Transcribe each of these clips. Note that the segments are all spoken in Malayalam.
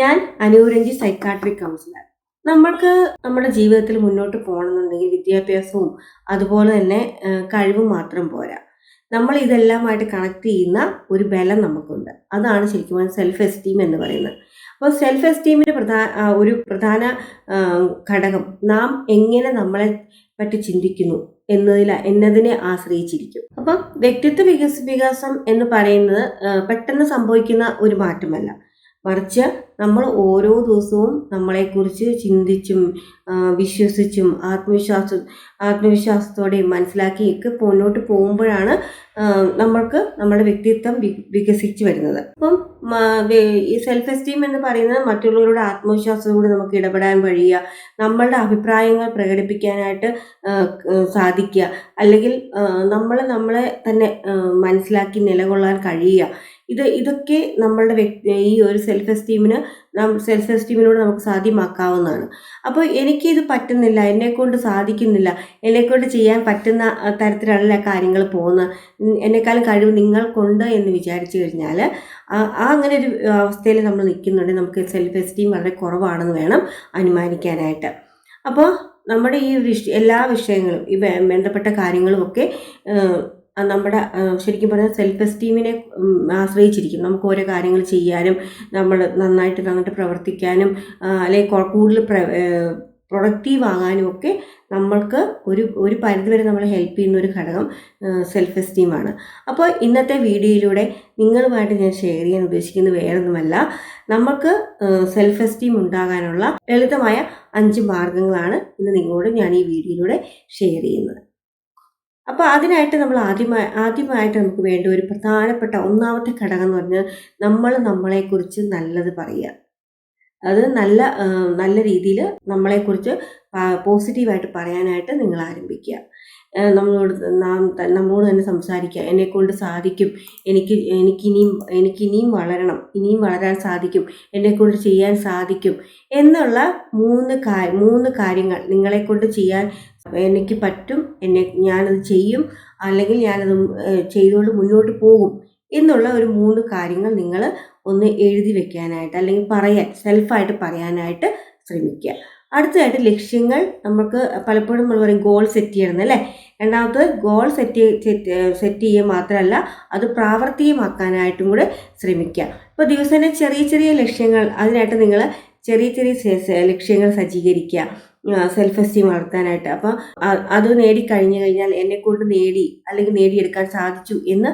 ഞാൻ അനൂരഞ്ജി സൈക്കാട്രിക് കൗൺസിലർ നമ്മൾക്ക് നമ്മുടെ ജീവിതത്തിൽ മുന്നോട്ട് പോകണമെന്നുണ്ടെങ്കിൽ വിദ്യാഭ്യാസവും അതുപോലെ തന്നെ കഴിവ് കഴിവും മാത്രം പോരാ. നമ്മൾ ഇതെല്ലാമായിട്ട് കണക്ട് ചെയ്യുന്ന ഒരു ബലം നമുക്കുണ്ട്. അതാണ് ശരിക്കും സെൽഫ് എസ്റ്റീം എന്ന് പറയുന്നത്. അപ്പോൾ സെൽഫ് എസ്റ്റീമിന്റെ പ്രധാന ഒരു പ്രധാന ഘടകം നാം എങ്ങനെ നമ്മളെ പറ്റി ചിന്തിക്കുന്നു എന്നതിൽ എന്നതിനെ ആശ്രയിച്ചിരിക്കും. അപ്പം വ്യക്തിത്വ വികസ വികാസം എന്ന് പറയുന്നത് പെട്ടെന്ന് സംഭവിക്കുന്ന ഒരു മാറ്റമല്ല. മറിച്ച് നമ്മൾ ഓരോ ദിവസവും നമ്മളെക്കുറിച്ച് ചിന്തിച്ചും വിശ്വസിച്ചും ആത്മവിശ്വാസ ആത്മവിശ്വാസത്തോടെയും മനസ്സിലാക്കിയൊക്കെ മുന്നോട്ട് പോകുമ്പോഴാണ് നമ്മൾക്ക് നമ്മുടെ വ്യക്തിത്വം വികസിച്ച് വരുന്നത്. അപ്പം ഈ സെൽഫ് എസ്റ്റീം എന്ന് പറയുന്നത് മറ്റുള്ളവരുടെ ആത്മവിശ്വാസത്തോടെ നമുക്ക് ഇടപെടാൻ കഴിയുക നമ്മളുടെ അഭിപ്രായങ്ങൾ പ്രകടിപ്പിക്കാനായിട്ട് സാധിക്കുക അല്ലെങ്കിൽ നമ്മൾ നമ്മളെ തന്നെ മനസ്സിലാക്കി നിലകൊള്ളാൻ കഴിയുക ഇത് ഇതൊക്കെ നമ്മളുടെ വ്യക്തി ഈ ഒരു സെൽഫ് എസ്റ്റീമിന് സെൽഫ് എസ്റ്റീമിലൂടെ നമുക്ക് സാധ്യമാക്കാവുന്നതാണ്. അപ്പോൾ എനിക്കിത് പറ്റുന്നില്ല എന്നെക്കൊണ്ട് സാധിക്കുന്നില്ല എന്നെക്കൊണ്ട് ചെയ്യാൻ പറ്റുന്ന തരത്തിലുള്ള കാര്യങ്ങൾ പോകുന്നത് എന്നെക്കാളും കഴിവ് നിങ്ങൾക്കുണ്ട് എന്ന് വിചാരിച്ചു കഴിഞ്ഞാൽ ആ അങ്ങനെ ഒരു അവസ്ഥയിൽ നമ്മൾ നിൽക്കുന്നുണ്ടെങ്കിൽ നമുക്ക് സെൽഫ് എസ്റ്റീം വളരെ കുറവാണെന്ന് വേണം അനുമാനിക്കാനായിട്ട്. അപ്പോൾ നമ്മുടെ ഈ എല്ലാ വിഷയങ്ങളും ഈ ബന്ധപ്പെട്ട കാര്യങ്ങളും ഒക്കെ ഏഹ്, ആ നമ്മുടെ ശരിക്കും പറഞ്ഞാൽ സെൽഫ് എസ്റ്റീമിനെ ആശ്രയിച്ചിരിക്കും. നമുക്ക് ഓരോ കാര്യങ്ങൾ ചെയ്യാനും നമ്മൾ നന്നായിട്ട് നന്നായിട്ട് പ്രവർത്തിക്കാനും അല്ലെങ്കിൽ കൂടുതൽ പ്ര പ്രൊഡക്റ്റീവ് ആകാനും ഒക്കെ നമ്മൾക്ക് ഒരു ഒരു പരിധിവരെ നമ്മൾ ഹെൽപ്പ് ചെയ്യുന്ന ഒരു ഘടകം സെൽഫ് എസ്റ്റീമാണ് അപ്പോൾ ഇന്നത്തെ വീഡിയോയിലൂടെ നിങ്ങളുമായിട്ട് ഞാൻ ഷെയർ ചെയ്യാൻ ഉദ്ദേശിക്കുന്നത് വേറൊന്നുമല്ല. നമുക്ക് സെൽഫ് എസ്റ്റീം ഉണ്ടാകാനുള്ള ലളിതമായ അഞ്ച് മാർഗങ്ങളാണ് ഇന്ന് നിങ്ങളോട് ഞാൻ ഈ വീഡിയോയിലൂടെ ഷെയർ ചെയ്യുന്നത്. അപ്പോൾ അതിനായിട്ട് നമ്മൾ ആദ്യമായി ആദ്യമായിട്ട് നമുക്ക് വേണ്ട ഒരു പ്രധാനപ്പെട്ട ഒന്നാമത്തെ ഘടകം എന്ന് പറഞ്ഞാൽ നമ്മൾ നമ്മളെക്കുറിച്ച് നല്ലത് പറയുക. അത് നല്ല നല്ല രീതിയിൽ നമ്മളെക്കുറിച്ച് പോസിറ്റീവായിട്ട് പറയാനായിട്ട് നിങ്ങൾ ആരംഭിക്കുക. നമ്മളോട് നാം നമ്മളോട് തന്നെ സംസാരിക്കുക. എന്നെക്കൊണ്ട് സാധിക്കും. എനിക്ക് എനിക്കിനിയും എനിക്കിനിയും വളരണം. ഇനിയും വളരാൻ സാധിക്കും. എന്നെക്കൊണ്ട് ചെയ്യാൻ സാധിക്കും. എന്നുള്ള മൂന്ന് കാ മൂന്ന് കാര്യങ്ങൾ നിങ്ങളെക്കൊണ്ട് ചെയ്യാൻ എനിക്ക് പറ്റും എന്നെ ഞാനത് ചെയ്യും അല്ലെങ്കിൽ ഞാനത് ചെയ്തുകൊണ്ട് മുന്നോട്ട് പോകും എന്നുള്ള ഒരു മൂന്ന് കാര്യങ്ങൾ നിങ്ങൾ ഒന്ന് എഴുതി വെക്കാനായിട്ട് അല്ലെങ്കിൽ പറയാൻ സെൽഫായിട്ട് പറയാനായിട്ട് ശ്രമിക്കുക. അടുത്തതായിട്ട് ലക്ഷ്യങ്ങൾ നമുക്ക് പലപ്പോഴും നമ്മൾ പറയും ഗോൾ സെറ്റ് ചെയ്യണം അല്ലേ? രണ്ടാമത്തത് ഗോൾ സെറ്റ് സെറ്റ് ചെയ്യുക മാത്രമല്ല അത് പ്രാവർത്തികമാക്കാനായിട്ടും കൂടെ ശ്രമിക്കുക. ഇപ്പോൾ ദിവസേന ചെറിയ ചെറിയ ലക്ഷ്യങ്ങൾ അതിനായിട്ട് നിങ്ങൾ ചെറിയ ചെറിയ ലക്ഷ്യങ്ങൾ സജ്ജീകരിക്കുക. സെൽഫ് എസ്റ്റീം വളർത്താനായിട്ട്. അപ്പം അ- അത് നേടിക്കഴിഞ്ഞു കഴിഞ്ഞാൽ എന്നെ കൊണ്ട് നേടി അല്ലെങ്കിൽ നേടിയെടുക്കാൻ സാധിച്ചു എന്ന്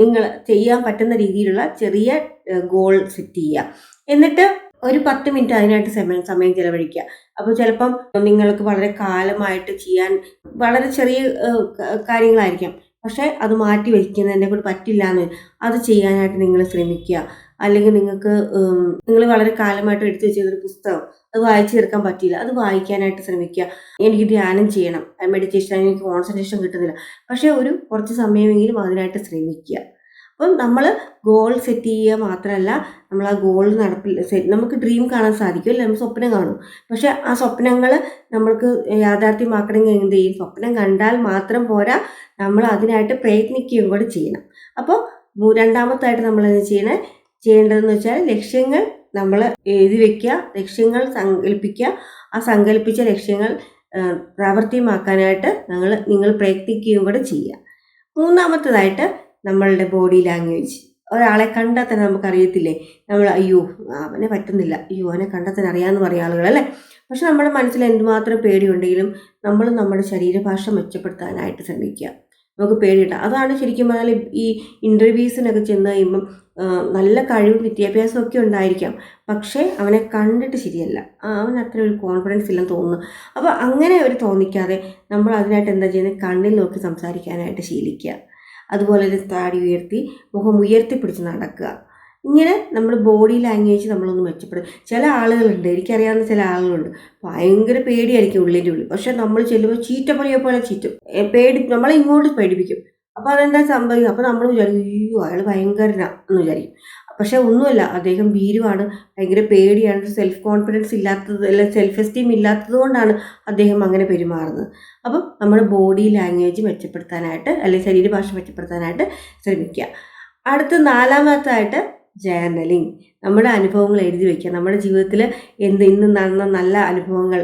നിങ്ങൾ ചെയ്യാൻ പറ്റുന്ന രീതിയിലുള്ള ചെറിയ ഗോൾ സെറ്റ് ചെയ്യുക. എന്നിട്ട് ഒരു പത്ത് മിനിറ്റ് അതിനായിട്ട് സമയം സമയം ചിലവഴിക്കുക. അപ്പോൾ ചിലപ്പം നിങ്ങൾക്ക് വളരെ കാലമായിട്ട് ചെയ്യാൻ വളരെ ചെറിയ കാര്യങ്ങളായിരിക്കാം. പക്ഷേ അത് മാറ്റി വയ്ക്കുന്നതിനെ കൂടി പറ്റില്ല എന്ന് അത് ചെയ്യാനായിട്ട് നിങ്ങൾ ശ്രമിക്കുക. അല്ലെങ്കിൽ നിങ്ങൾക്ക് നിങ്ങൾ വളരെ കാലമായിട്ട് എടുത്തു വെച്ചിരുന്ന ഒരു പുസ്തകം അത് വായിച്ചു തീർക്കാൻ പറ്റിയില്ല അത് വായിക്കാനായിട്ട് ശ്രമിക്കുക. എനിക്ക് ധ്യാനം ചെയ്യണം. മെഡിറ്റേഷൻ എനിക്ക് കോൺസെൻട്രേഷൻ കിട്ടുന്നില്ല. പക്ഷേ ഒരു കുറച്ച് സമയമെങ്കിലും അതിനായിട്ട് ശ്രമിക്കുക. അപ്പം നമ്മൾ ഗോൾ സെറ്റ് ചെയ്യുക മാത്രമല്ല നമ്മൾ ആ ഗോൾ നടപ്പിൽ നമുക്ക് ഡ്രീം കാണാൻ സാധിക്കും. അല്ലെങ്കിൽ നമ്മൾ സ്വപ്നം കാണും. പക്ഷേ ആ സ്വപ്നങ്ങൾ നമ്മൾക്ക് യാഥാർത്ഥ്യമാക്കണമെങ്കിൽ എന്ത് ചെയ്യും? സ്വപ്നം കണ്ടാൽ മാത്രം പോരാ നമ്മൾ അതിനായിട്ട് പ്രയത്നിക്കുകയും കൂടെ ചെയ്യണം. അപ്പോൾ രണ്ടാമത്തായിട്ട് നമ്മൾ എന്ത് ചെയ്യണേ? ചെയ്യേണ്ടതെന്ന് വെച്ചാൽ ലക്ഷ്യങ്ങൾ നമ്മൾ എഴുതി വെക്കുക ലക്ഷ്യങ്ങൾ സങ്കല്പിക്കുക ആ സങ്കല്പിച്ച ലക്ഷ്യങ്ങൾ പ്രാവർത്തികമാക്കാനായിട്ട് നിങ്ങൾ നിങ്ങൾ പ്രയത്നിക്കുകയും കൂടെ ചെയ്യുക. മൂന്നാമത്തതായിട്ട് നമ്മളുടെ ബോഡി ലാംഗ്വേജ് ഒരാളെ കണ്ടാൽ തന്നെ നമുക്കറിയത്തില്ലേ? നമ്മൾ അയ്യോ അവനെ പറ്റുന്നില്ല. അയ്യോ അവനെ കണ്ടാൽ തന്നെ അറിയാമെന്ന് പറയും ആളുകൾ അല്ലേ? പക്ഷെ നമ്മുടെ മനസ്സിൽ എന്തുമാത്രം പേടിയുണ്ടെങ്കിലും നമ്മൾ നമ്മുടെ ശരീരഭാഷ മെച്ചപ്പെടുത്താനായിട്ട് ശ്രമിക്കുക. നമുക്ക് പേടിയിട്ട അതാണ് ശരിക്കും പറഞ്ഞാൽ ഈ ഇന്റർവ്യൂസിനൊക്കെ ചെന്ന് കഴിയുമ്പം നല്ല കഴിവും വിദ്യാഭ്യാസവും ഒക്കെ ഉണ്ടായിരിക്കാം. പക്ഷേ അവനെ കണ്ടിട്ട് ശരിയല്ല. അവൻ അത്ര ഒരു കോൺഫിഡൻസ് ഇല്ലെന്ന് തോന്നുന്നു. അപ്പോൾ അങ്ങനെ ഒരു തോന്നിക്കാതെ നമ്മൾ അതിനായിട്ട് എന്താ ചെയ്യുന്നത് കണ്ണിൽ നോക്കി സംസാരിക്കാനായിട്ട് ശീലിക്കുക. അതുപോലെ ഒരു താടി ഉയർത്തി മുഖം ഉയർത്തി പിടിച്ച് നടക്കുക. ഇങ്ങനെ നമ്മുടെ ബോഡി ലാംഗ്വേജ് നമ്മളൊന്ന് മെച്ചപ്പെടും ചില ആളുകളുണ്ട് എനിക്കറിയാവുന്ന ചില ആളുകളുണ്ട്. ഭയങ്കര പേടിയായിരിക്കും ഉള്ളിന്റെ ഉള്ളിൽ. പക്ഷെ നമ്മൾ ചെല്ലുമ്പോൾ ചീറ്റ പണിയെ പോലെ ചീറ്റും. പേടി നമ്മളെ ഇങ്ങോട്ട് പേടിപ്പിക്കും. അപ്പോൾ അതെന്താ സംഭവിക്കുക അപ്പോൾ നമ്മൾ വിചാരിക്കും അയ്യോ അയാൾ ഭയങ്കരനാ എന്ന് വിചാരിക്കും. പക്ഷെ ഒന്നുമല്ല അദ്ദേഹം ഭീരുവാണ്. ഭയങ്കര പേടിയാണ്. സെൽഫ് കോൺഫിഡൻസ് ഇല്ലാത്തത് അല്ല സെൽഫ് എസ്റ്റീം ഇല്ലാത്തത് കൊണ്ടാണ് അദ്ദേഹം അങ്ങനെ പെരുമാറുന്നത്. അപ്പം നമ്മുടെ ബോഡി ലാംഗ്വേജ് മെച്ചപ്പെടുത്താനായിട്ട് അല്ലെങ്കിൽ ശരീരഭാഷ മെച്ചപ്പെടുത്താനായിട്ട് ശ്രമിക്കുക. അടുത്ത നാലാമത്തായിട്ട് ജേർണലിങ് നമ്മുടെ അനുഭവങ്ങൾ എഴുതി വയ്ക്കുക നമ്മുടെ ജീവിതത്തിൽ എന്ത് ഇന്ന് നടന്ന നല്ല അനുഭവങ്ങൾ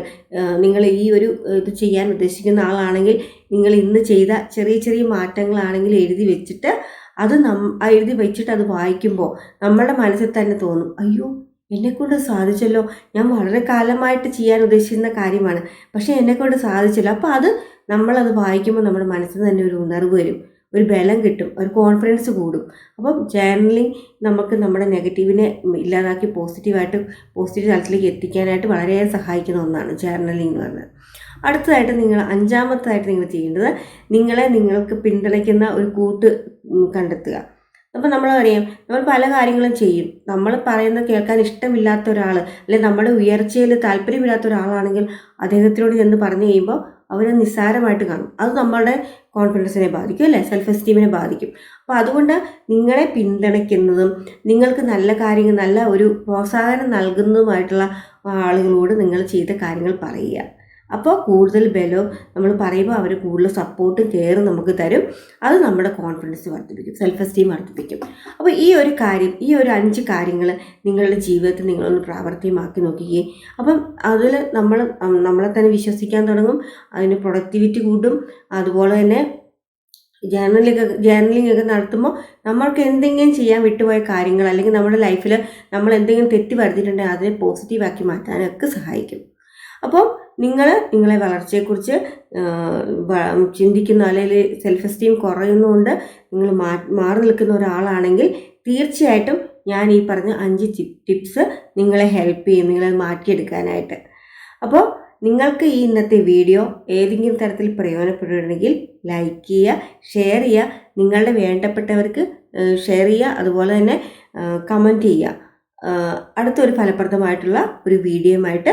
നിങ്ങൾ ഈ ഒരു ഇത് ചെയ്യാൻ ഉദ്ദേശിക്കുന്ന ആളാണെങ്കിൽ നിങ്ങൾ ഇന്ന് ചെയ്ത ചെറിയ ചെറിയ മാറ്റങ്ങളാണെങ്കിൽ എഴുതി വെച്ചിട്ട് അത് നം എഴുതി വെച്ചിട്ട് അത് വായിക്കുമ്പോൾ നമ്മുടെ മനസ്സിൽ തന്നെ തോന്നും അയ്യോ എന്നെക്കൊണ്ട് സാധിച്ചല്ലോ. ഞാൻ വളരെ കാലമായിട്ട് ചെയ്യാൻ ഉദ്ദേശിക്കുന്ന കാര്യമാണ്. പക്ഷേ എന്നെക്കൊണ്ട് സാധിച്ചില്ല. അപ്പോൾ അത് നമ്മളത് വായിക്കുമ്പോൾ നമ്മുടെ മനസ്സിൽ തന്നെ ഒരു ഉണർവ് വരും. ഒരു ബലം കിട്ടും ഒരു കോൺഫിഡൻസ് കൂടും. അപ്പം ജേർണലിങ് നമുക്ക് നമ്മുടെ നെഗറ്റീവിനെ ഇല്ലാതാക്കി പോസിറ്റീവായിട്ട് പോസിറ്റീവ് തലത്തിലേക്ക് എത്തിക്കാനായിട്ട് വളരെയേറെ സഹായിക്കുന്ന ഒന്നാണ് ജേർണലിംഗ് എന്ന് പറയുന്നത് അടുത്തതായിട്ട് നിങ്ങൾ അഞ്ചാമത്തതായിട്ട് നിങ്ങൾ ചെയ്യേണ്ടത് നിങ്ങളെ നിങ്ങൾക്ക് പിന്തുണയ്ക്കുന്ന ഒരു കൂട്ട് കണ്ടെത്തുക. അപ്പം നമ്മൾ അറിയാം നമ്മൾ പല കാര്യങ്ങളും ചെയ്യും. നമ്മൾ പറയുന്നത് കേൾക്കാൻ ഇഷ്ടമില്ലാത്ത ഒരാൾ അല്ലെങ്കിൽ നമ്മുടെ ഉയർച്ചയിൽ താല്പര്യമില്ലാത്ത ഒരാളാണെങ്കിൽ അദ്ദേഹത്തിനോട് ചെന്ന് പറഞ്ഞു കഴിയുമ്പോൾ അവരെ നിസ്സാരമായിട്ട് കാണും. അത് നമ്മളുടെ കോൺഫിഡൻസിനെ ബാധിക്കും അല്ലേ? സെൽഫ് എസ്റ്റീമിനെ ബാധിക്കും. അപ്പോൾ അതുകൊണ്ട് നിങ്ങളെ പിന്തുണയ്ക്കുന്നതും നിങ്ങൾക്ക് നല്ല കാര്യങ്ങൾ നല്ല ഒരു പ്രോത്സാഹനം നൽകുന്നതുമായിട്ടുള്ള ആളുകളോട് നിങ്ങൾ ചെയ്ത കാര്യങ്ങൾ പറയുക. അപ്പോൾ കൂടുതൽ ബലവും നമ്മൾ പറയുമ്പോൾ അവർ കൂടുതൽ സപ്പോർട്ടും കെയറും നമുക്ക് തരും. അത് നമ്മുടെ കോൺഫിഡൻസ് വർദ്ധിപ്പിക്കും സെൽഫ് എസ്റ്റീം വർദ്ധിപ്പിക്കും. അപ്പോൾ ഈ ഒരു കാര്യം ഈ ഒരു അഞ്ച് കാര്യങ്ങൾ നിങ്ങളുടെ ജീവിതത്തിൽ നിങ്ങളൊന്ന് പ്രാവർത്തികമാക്കി നോക്കുകയും അപ്പം അതിൽ നമ്മൾ നമ്മളെ തന്നെ വിശ്വസിക്കാൻ തുടങ്ങും അതിന് പ്രൊഡക്ടിവിറ്റി കൂടും അതുപോലെ തന്നെ ജേർണലിംഗ് ജേർണലിംഗ് ഒക്കെ നടത്തുമ്പോൾ നമ്മൾക്ക് എന്തെങ്കിലും ചെയ്യാൻ വിട്ടുപോയ കാര്യങ്ങൾ അല്ലെങ്കിൽ നമ്മുടെ ലൈഫിൽ നമ്മൾ എന്തെങ്കിലും തെറ്റ് വരുത്തിയിട്ടുണ്ടെങ്കിൽ അതിനെ പോസിറ്റീവാക്കി മാറ്റാനൊക്കെ സഹായിക്കും. അപ്പോൾ നിങ്ങൾ നിങ്ങളെ വളർച്ചയെക്കുറിച്ച് ചിന്തിക്കുന്ന അല്ലെങ്കിൽ സെൽഫ് എസ്റ്റീം കുറയുന്നതുകൊണ്ട് നിങ്ങൾ മാറി നിൽക്കുന്ന ഒരാളാണെങ്കിൽ തീർച്ചയായിട്ടും ഞാൻ ഈ പറഞ്ഞ അഞ്ച് ടിപ്സ് നിങ്ങളെ ഹെൽപ്പ് ചെയ്യും നിങ്ങളെ മാറ്റിയെടുക്കാനായിട്ട്. അപ്പോൾ നിങ്ങൾക്ക് ഈ ഇന്നത്തെ വീഡിയോ ഏതെങ്കിലും തരത്തിൽ പ്രയോജനപ്പെടുകയാണെങ്കിൽ ലൈക്ക് ചെയ്യുക ഷെയർ ചെയ്യുക നിങ്ങളുടെ വേണ്ടപ്പെട്ടവർക്ക് ഷെയർ ചെയ്യുക അതുപോലെ തന്നെ കമന്റ് ചെയ്യുക. അടുത്തൊരു ഫലപ്രദമായിട്ടുള്ള ഒരു വീഡിയോയുമായിട്ട്